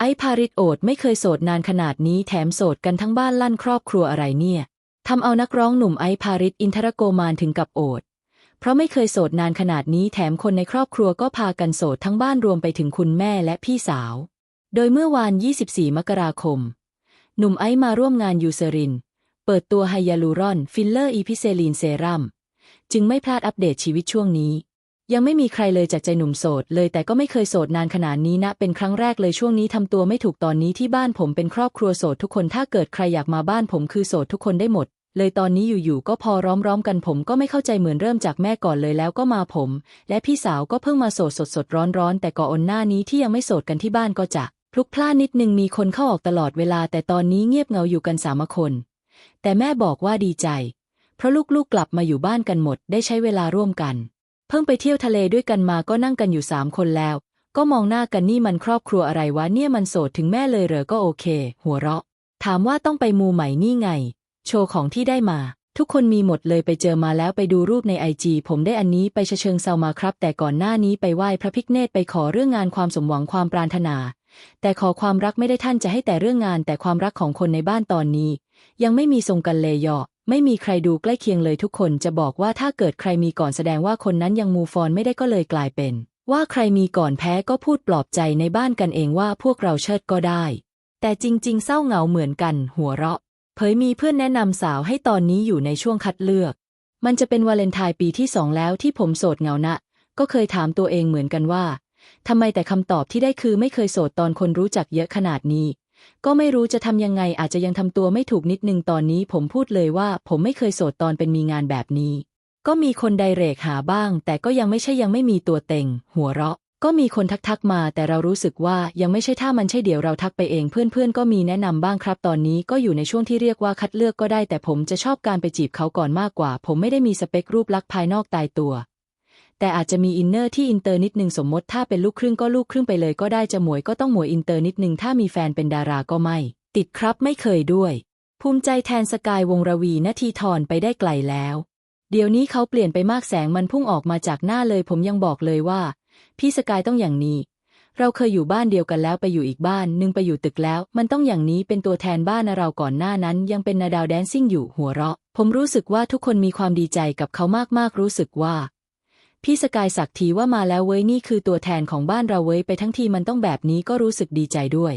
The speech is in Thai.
ไอ้พาริสโอดไม่เคยโสดนานขนาดนี้แถมโสดกันทั้งบ้านลั่นครอบครัวอะไรเนี่ยทำเอานักร้องหนุ่มไอ้พาริสอินทรโกมานถึงกับโอด เพราะไม่เคยโสดนานขนาดนี้แถมคนในครอบครัวก็พากันโสดทั้งบ้านรวมไปถึงคุณแม่และพี่สาว โดยเมื่อวาน 24 มกราคม หนุ่มไอซ์มาร่วมงานยูเซริน เปิดตัวไฮยาลูรอน ฟิลเลอร์อีพิเซลีนเซรั่มจึงไม่พลาดอัปเดตชีวิตช่วงนี้ ยังไม่มีใครเลยจากใจหนุ่มโสดเลยแต่ก็ไม่เคยโสดนานขนาดนี้นะ เป็นครั้งแรกเลยช่วงนี้ทำตัวไม่ถูกตอนนี้ที่บ้านผมเป็นครอบครัวโสดทุกคนถ้าเกิดใครอยากมาบ้านผมคือโสดทุกคนได้หมด เลยตอนนี้อยู่ๆก็พอร้อมๆกันผมก็ไม่เข้าใจเหมือนเริ่มจากแม่ก่อนเลยแล้วก็มาผม และพี่สาวก็เพิ่งมาโสดสดๆร้อนๆแต่ก่อนหน้านี้ที่ยังไม่โสดกันที่บ้านก็จะพลุกพล่านนิดนึงมีคนเข้าออกตลอดเวลา แต่ตอนนี้เงียบเงาอยู่กันสามคน แต่แม่บอกว่าดีใจ เพราะลูกๆกลับมาอยู่บ้านกันหมด ได้ใช้เวลาร่วมกัน เพิ่งไปเที่ยวทะเลด้วยกันมาก็นั่งกันอยู่สามคนแล้ว ก็มองหน้ากันนี่มันครอบครัวอะไรวะเนี่ยมันโสดถึงแม่เลยเหรอก็โอเค หัวเราะ ถามว่าต้องไปมูใหม่นี่ไง โชว์ของที่ได้มา ทุกคนมีหมดเลยไปเจอมาแล้วไปดูรูปในไอจีผมได้อันนี้ไปเชิงเซามาครับ แต่ก่อนหน้านี้ไปไหว้พระพิฆเนศไปขอเรื่องงานความสมหวังความปรารถนา แต่ขอความรักไม่ได้ท่านจะให้แต่เรื่องงานแต่ความรักของคนในบ้านตอนนี้ ยังไม่มีทรงกันเลยยอ ไม่มีใครดูใกล้เคียงเลยทุกคนจะบอกว่าถ้าเกิดใครมีก่อนแสดงว่าคนนั้นยังมูฟอนไม่ได้ก็เลยกลายเป็น ว่าใครมีก่อนแพ้ก็พูดปลอบใจในบ้านกันเองว่าพวกเราเชิดก็ได้ แต่จริง ๆ เศร้าเหงาเหมือนกัน หัวเราะ เผยมีเพื่อนแนะนำสาวให้ตอนนี้อยู่ในช่วงคัดเลือก มันจะเป็นวาเลนไทน์ปีที่สองแล้วที่ผมโสดเหงานะ ก็เคยถามตัวเองเหมือนกันว่าทำไมแต่คำตอบที่ได้คือไม่เคยโสดตอนคนรู้จักเยอะขนาดนี้ ก็ไม่รู้จะทำยังไงอาจจะยังทำตัวไม่ถูกนิดนึงตอนนี้ผมพูดเลยว่า ผมไม่เคยโสดตอนเป็นมีงานแบบนี้ ก็มีคนไดเรกหาบ้าง แต่ก็ยังไม่ใช่ยังไม่มีตัวเต็ง หัวเราะ ก็มีคนทักทักมาแต่เรารู้สึกว่ายังไม่ใช่ถ้ามันใช่เดี๋ยวเราทักไปเองเพื่อนๆ ก็มีแนะนำบ้างครับ ตอนนี้ก็อยู่ในช่วงที่เรียกว่าคัดเลือกก็ได้ แต่ผมจะชอบการไปจีบเขาก่อนมากกว่า ผมไม่ได้มีสเปครูปลักษณ์ภายนอกตายตัว แต่อาจจะมีอินเนอร์ที่อินเตอร์นิดนึงสมมติถ้าเป็นลูกครึ่งก็ลูกครึ่งไปเลยก็ได้จะหมวยก็ต้องหมวยอินเตอร์นิดนึงถ้ามีแฟนเป็นดาราก็ไม่ ติดครับไม่เคยด้วย ภูมิใจแทนสกายวงระวีนาทีทรไปได้ไกลแล้ว เดี๋ยวนี้เขาเปลี่ยนไปมากแสงมันพุ่งออกมาจากหน้าเลย ผมยังบอกเลยว่า พี่สกายต้องอย่างนี้ เราเคยอยู่บ้านเดียวกันแล้วไปอยู่อีกบ้าน นึงไปอยู่ตึกแล้ว มันต้องอย่างนี้เป็นตัวแทนบ้านเราก่อนหน้านั้น ยังเป็นนาดาวแดนซิ่งอยู่หัวเราะ ผมรู้สึกว่าทุกคนมีความดีใจกับเขามากๆรู้สึกว่า พี่สกายสักทีว่ามาแล้วเว้ยนี่คือตัวแทนของบ้านเราเว้ยไปทั้งทีมันต้องแบบนี้ก็รู้สึกดีใจด้วย